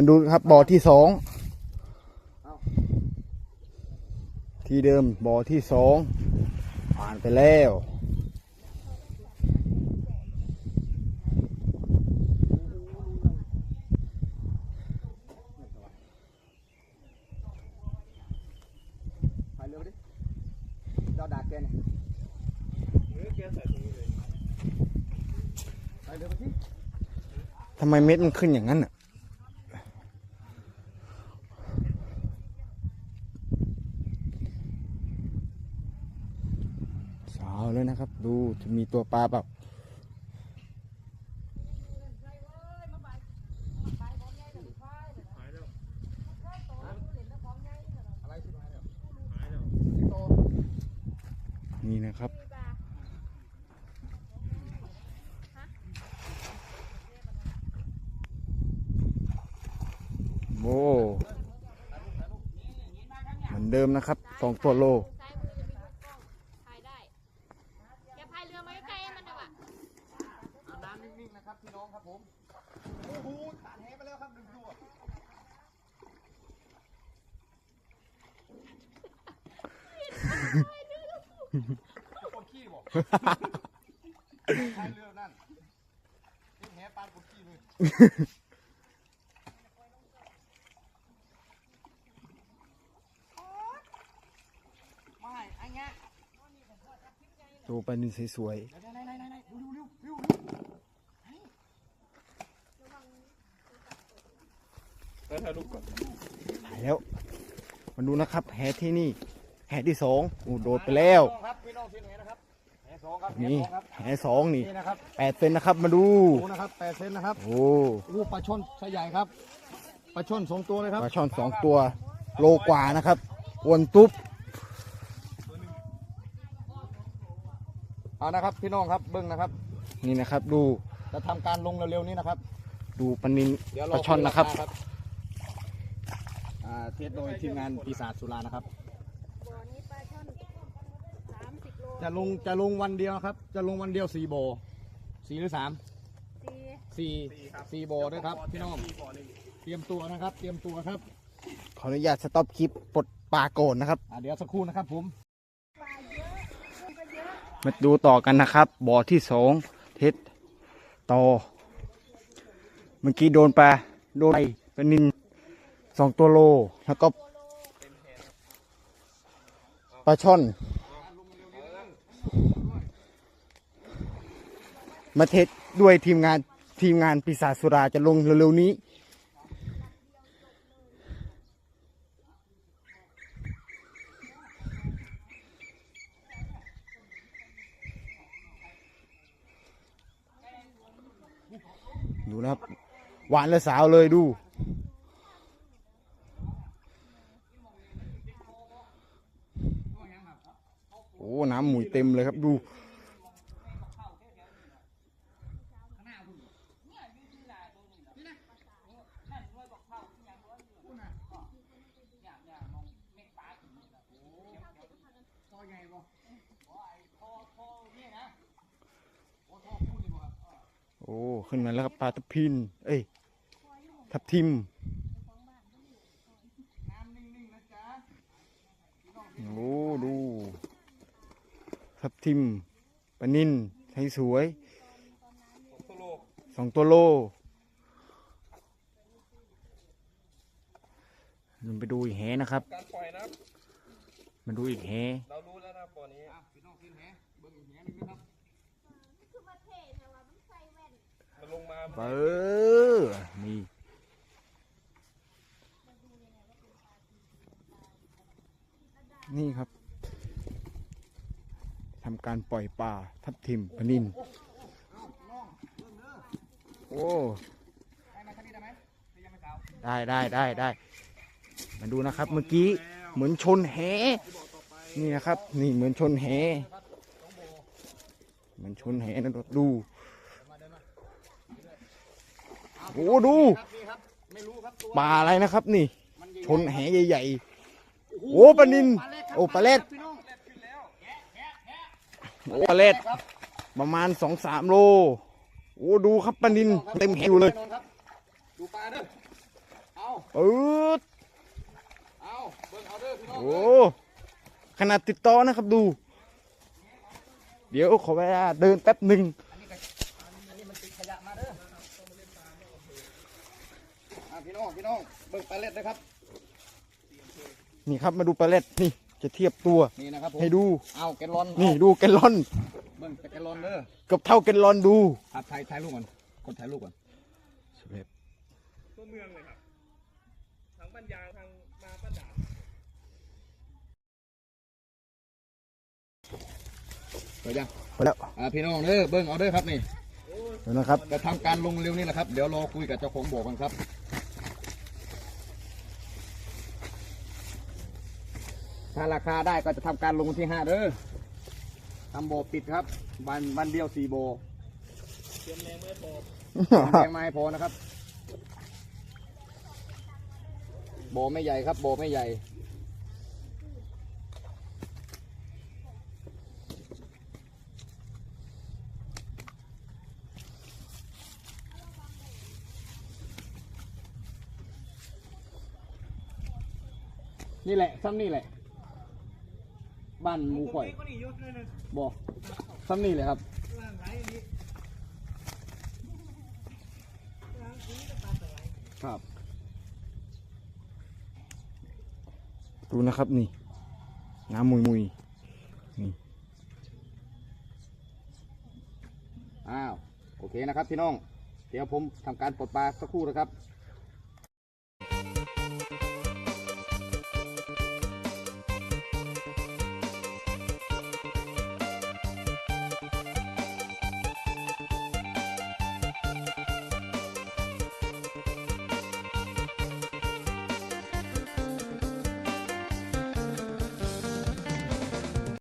มันดูครับบ่อที่สองที่เดิมบ่อที่สองผ่านไปแล้วถ่ายเร็วดิเราดักแกเนี่ยเออแกใส่ตรงนี้เลยถ่ายเร็วไปสิทำไมเม็ดมันขึ้นอย่างนั้นอะ สาวเลยนะครับ ดูจะมีตัวปลาแบบอะไรที่ถ่ายแล้วหายแล้วโตนี่นะครับโอ้เหมือนเดิมนะครับสองตัวโล ซ้ายมือจะมีลูกกล้องถ่ายได้อย่าพายเรือมาใกล้ๆมันนะวะ อาน้ำนิ่งๆนะครับพี่น้องครับผมโอ้โหตัดแหไปแล้วครับหนึ่งตัวคน ขี้บอกถ่เรือนั่นเล่นแหปานคนขี้เลยไม่ไอ้เงี้ยตัวปนินสวยไหนไหนไหนไหนดูดูดูดูแล้วถ่ายรูปก่อนๆถ่ายแล้ว มาดูนะครับ แหที่นี่ แหที่สองโอ้โดดไปแล้ว ครับพี่น้องที่ไหนนะครับ สองครับแหนี่สองครับแหสองนี่นี่นะครับแปดเซนนะครับ มาดูดูนะครับแปดเซนนะครับโอ้อู้ปลาช่อนไซส์ใหญ่ครับปลาช่อนสองตัวเลยครับปลาช่อนสองตัว โลกว่านะครับอ้วนตุ๊บเอานะครับพี่น้องครับเบิ้งนะครับ นี่นะครับ ดูจะทำการลงเร็วๆนี้นะครับ ดูปลานินเดี๋ยวปเราลาช่อนนะครับอ่าเทสโดยทีมงานปีศาจสุรานะครับ บ่อนี้ปลาช่อนสามสิบโล จะลงจะลงวันเดียวครับ จะลงวันเดียวสี่โบสี่หรือสามสี่สี่สี่โบด้วยครับพี่น้องเตรียมตัวนะครับ เตรียมตัวครับขออนุญาตสต็อปคลิปปลดปลาโกนนะครับอ่าเดี๋ยวสักครู่นะครับผมมาดูต่อกันนะครับ บ่อที่สองเทสต่อเมื่อกี้โดนปลาโดนไปปลานินสองตัวโลแล้วก็ปลาช่อน มาเทสด้วยทีมงานทีมงานปีศาจสุราจะลงเร็วๆนี้ ดูนะครับ หวานและสาวเลยดูโอ้ น้ำหมุยเต็มเลยครับ ดู โอ้ ขึ้นมาแล้วครับปลาทับพิน เอ้ย ทับทิม โอ้ ดู ทับทิมปลานินใช้สวยโซโลสองตัวโลมันไปดูอีกแหนะครับการปล่อยนะมาดูอีกแหเรา บิ้งอีกแหนึงนะครับคือประเทศแต่ว่ามันใส่แว่นมันลงมาเออนี่นี่ครับทำการปล่อยปลาทับทิมปลานินโอ้ได้ไหมท่านนี้ได้ไหมหรือยังไม่สาได้ได้ได้ได้มาดูนะครับ เมื่อกี้เหมือนชนแหนี่นะครับ นี่เหมือนชนแหเห มือนชนแหนะดู โอ้ดูครับนี่ครับไม่รู้ครับตัวปลาอะไรนะครับ นี่ ชนแหใหญ่ๆ โอ้ปลานิน โอ้ปลาเล็ดโอ้ปลาเล็ดประมาณสองสามโล โอ้ดูครับปลานิน เต็มแหอยู่เลยพี่น้องครับดูปลาเด้อปืดเอาเบิ่งเอาเด้อพี่น้องโอ้ขนาดติดต่อนะครับดู เดี๋ยวขอเวลาเดินแป๊บหนึ่งอันนี้มันติดขยะมาเด้ออะพี่น้องพี่น้องเบิ่งปลาเล็ดนะครับ นี่ครับมาดูปลาเล็ดนี่จะเทียบตัวนี่นะครับผมให้ดูเอาแกลลอนนี่ดูแกลลอนเบิ่งแกลลอนเด้อเกับเท่าแกลลอนดูครับถ่ายถ่ายรูปก่อนกดถ่ายรูปก่อนตัวเมืองเลยครับทางบ้านยางทางมาบ้านด่าน เปิดยังไปแล้วอ่าพี่น้องเด้อเบิ่งเอาเด้อครับนี่เดี๋ยวนะครับจะทำการลงเร็วนี่แหละครับ เดี๋ยวรอคุยกับเจ้าของบ่อกันครับ ถ้าราคาได้ก็จะทำการลงวันที่ห้าเด้อทำบ่อปิดครับ วันวันเดียวสี่บ่อเตรียมแรงไม่พอแรงมาให้พอนะครับบ่อไม่ใหญ่ครับบ่อไม่ใหญ่ นี่แหละซ้ำนี่แหละ บ้านหมูข่อยบ่ซ้ำนี่เลยครับครับดูนะครับนี่ น้ำมุยมุยนี่อ้าว โอเคนะครับพี่น้อง เดี๋ยวผมทำการปลดปลาสักครู่นะครับ